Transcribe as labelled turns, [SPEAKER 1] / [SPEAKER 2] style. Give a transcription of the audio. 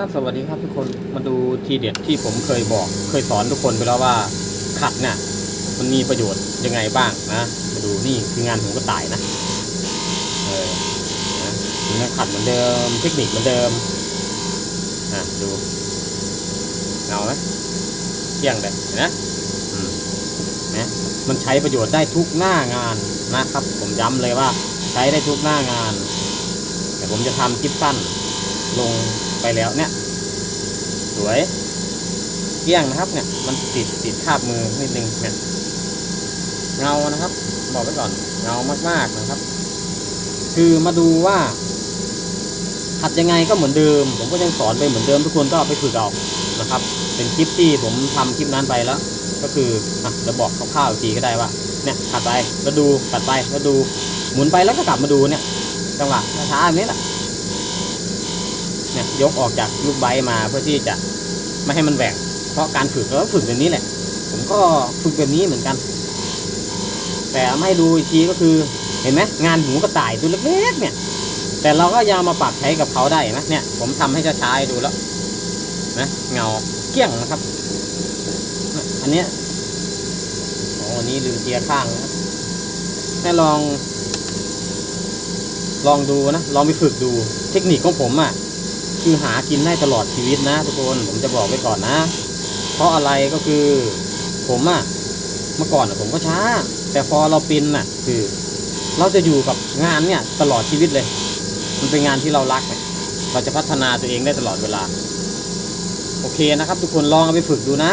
[SPEAKER 1] ับสวัสดีครับทุกคนมาดูทีเด็ดที่ผมเคยบอก เคยสอนทุกคนไปแล้วว่าขัดเนี่ยมันมีประโยชน์ยังไงบ้างนะมาดูนี่คืองานหูกระต่ายนะเออนะถึงขัดเหมือนเดิมเทคนิคเหมือนเดิมอะดูเงาไหมเที่ยงเลยเห็นไหมอืมนะมันใช้ประโยชน์ได้ทุกหน้างานนะครับ ผมย้ำเลยว่า ใช้ได้ทุกหน้างาน แต่ผมจะทำคลิปสั้น ลงไปแล้วเนี่ย สวยเกลี้ยงนะครับเนี่ย มันติดติดคาบมือนิดนึงเนี่ยเงานะครับ บอกไว้ก่อนเงามากๆนะครับ คือมาดูว่าขัดยังไงก็เหมือนเดิม ผมก็ยังสอนไปเหมือนเดิมทุกคนก็เอาไปฝึกเอานะครับ เป็นคลิปที่ผมทำคลิปนั้นไปแล้ว ก็คืออะจะบอกคร่าวๆอีกทีก็ได้ว่าเนี่ยขัดไปแล้วดูขัดไปแล้วดู หมุนไปแล้วก็กลับมาดูเนี่ยจังหวะช้าๆแบบนี้แหละ ยกออกจากลูกไบมาเพื่อที่จะไม่ให้มันแหว่งเพราะการฝึกก็ฝึกแบบนี้แหละ ผมก็ฝึกแบบนี้เหมือนกัน แต่ไม่ดูอีกทีก็คือเห็นไหมงานหูกระต่ายตัวเล็กๆเนี่ย แต่เราก็ยังมาปรับใช้กับเขาได้นไหมเนี่ย ผมทำให้ช้าๆดูแล้วนะเงาเกลี้ยงนะครับ อันเนี้ยโอ้อันนี้ลืมเกียร์ข้างนะครับให้ลอง ลองดูนะ ลองไปฝึกดู เทคนิคของผมอะ่ะ คือหากินได้ตลอดชีวิตนะทุกคนผมจะบอกไว้ก่อนนะ เพราะอะไรก็คือผมอะ่ะเมื่อก่อนผมก็ช้า แต่พอเราปินน่ะ คือ เราจะอยู่กับงานเนี่ยตลอดชีวิตเลย มันเป็นงานที่เรารักเนี่ยเราจะพัฒนาตัวเองได้ตลอดเวลา โอเคนะครับ ทุกคนลองเอาไปฝึกดูนะ